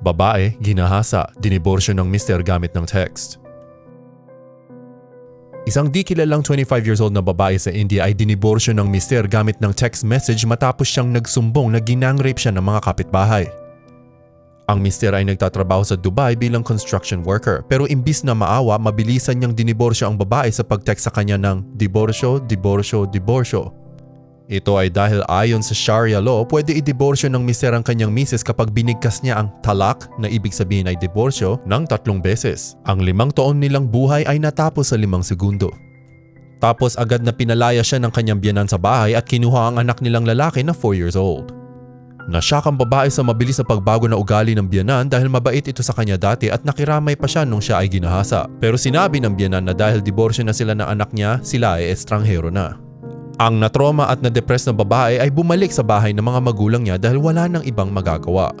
Babae, ginahasa, diniborsyo ng mister gamit ng text. Isang di kilalang 25 years old na babae sa India ay diniborsyo ng mister gamit ng text message matapos siyang nagsumbong na ginangrape siya ng mga kapitbahay. Ang mister ay nagtatrabaho sa Dubai bilang construction worker pero imbis na maawa, mabilisan niyang diniborsyo ang babae sa pag-text sa kanya ng diborsyo, diborsyo, diborsyo. Ito ay dahil ayon sa Sharia law, pwede i-diborsyo ng mister ang kanyang misis kapag binigkas niya ang talak na ibig sabihin ay diborsyo ng tatlong beses. Ang limang taon nilang buhay ay natapos sa limang segundo. Tapos agad na pinalaya siya ng kanyang biyanan sa bahay at kinuha ang anak nilang lalaki na 4 years old. Nasyak ang babae sa mabilis na pagbago na ugali ng biyanan dahil mabait ito sa kanya dati at nakiramay pa siya nung siya ay ginahasa. Pero sinabi ng biyanan na dahil diborsyo na sila ng anak niya, sila ay estranghero na. Ang natroma at na-depress na babae ay bumalik sa bahay ng mga magulang niya dahil wala nang ibang magagawa.